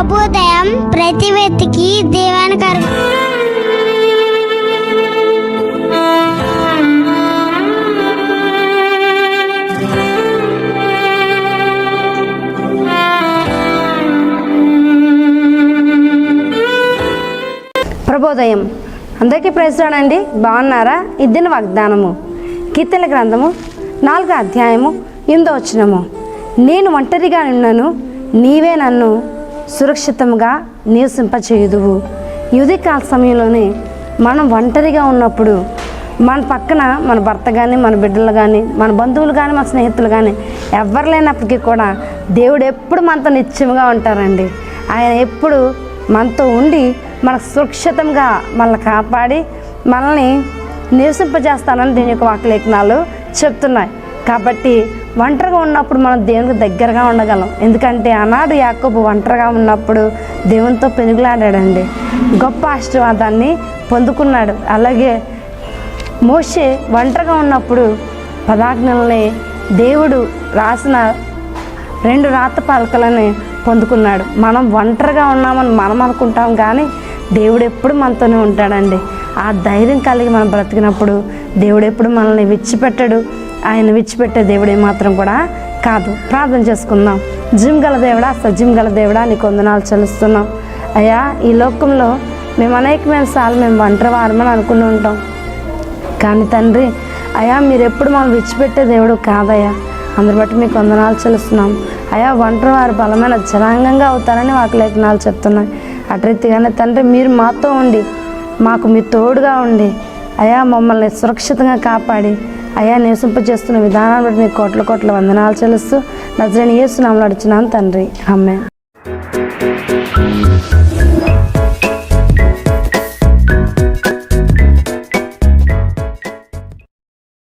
ప్రభుదయం ప్రతి వ్యక్తికి కరు ప్రభోదయం అందరికీ ప్రశ్నండి బాగున్నారా? ఇద్దిన వాగ్దానము. కీర్తన గ్రంథము నాలుగో అధ్యాయము ఎనిమిదో వచ్చినము నేను ఒంటరిగా ఉన్నాను నీవే నన్ను సురక్షితంగా నివసింపచేయుదువు. యుది కాల సమయంలోనే మనం ఒంటరిగా ఉన్నప్పుడు మన పక్కన మన భర్త కానీ మన బిడ్డలు కానీ మన బంధువులు కానీ మన స్నేహితులు కానీ ఎవరు లేనప్పటికీ కూడా దేవుడు ఎప్పుడు మనతో నిత్యముగా ఉంటారండి. ఆయన ఎప్పుడు మనతో ఉండి మనకు సురక్షితంగా మనల్ని కాపాడి మనల్ని నివసింపజేస్తానని దీని యొక్క వాక్యలేఖనాలు చెప్తున్నాయి. కాబట్టి ఒంటరిగా ఉన్నప్పుడు మనం దేవునికి దగ్గరగా ఉండగలం. ఎందుకంటే ఆనాడు యాకోబు ఒంటరిగా ఉన్నప్పుడు దేవునితో పెనుగులాడాడండి. గొప్ప ఆశీర్వాదాన్ని పొందుకున్నాడు. అలాగే మోషే ఒంటరిగా ఉన్నప్పుడు పదాజ్ఞల్ని దేవుడు రాసిన రెండు రాత పలకలని పొందుకున్నాడు. మనం ఒంటరిగా ఉన్నామని మనం అనుకుంటాం కానీ దేవుడు ఎప్పుడు మనతోనే ఉంటాడండి. ఆ ధైర్యం కలిగి మనం బ్రతికినప్పుడు దేవుడు ఎప్పుడు మనల్ని విడిచిపెట్టడు. ఆయన విడిచిపెట్టే దేవుడు మాత్రం కూడా కాదు. ప్రార్థన చేసుకుందాం. జిమ్ గల దేవుడా సజిమ్ గల దేవుడా నీకు వందనాలు చెల్లిస్తున్నాం. అయ్యా ఈ లోకంలో మేము అనేకమైన సార్లు మేము ఒంటరి వారమని అనుకుని ఉంటాం. కానీ తండ్రి అయ్యా మీరు ఎప్పుడు మనం విడిచిపెట్టే దేవుడు కాదయ్యా. అందరి బట్టి మీకు వందనాలు చెల్లిస్తున్నాం. అయ్యా ఒంటరి వారు బలమైన జనాంగంగా అవుతారని వాకు లేఖనాలు చెప్తున్నాయి. అటురీతిగానే తండ్రి మీరు మాతో ఉండి మాకు మీ తోడుగా ఉండి అయా మమ్మల్ని సురక్షితంగా కాపాడి అయా నివసింపజేస్తున్న విధానాన్ని బట్టి మీకు కోట్ల కోట్ల వందనాలు చెల్లిస్తూ నజరని ఏసునామలు అడిచినాను తండ్రి. అమ్మే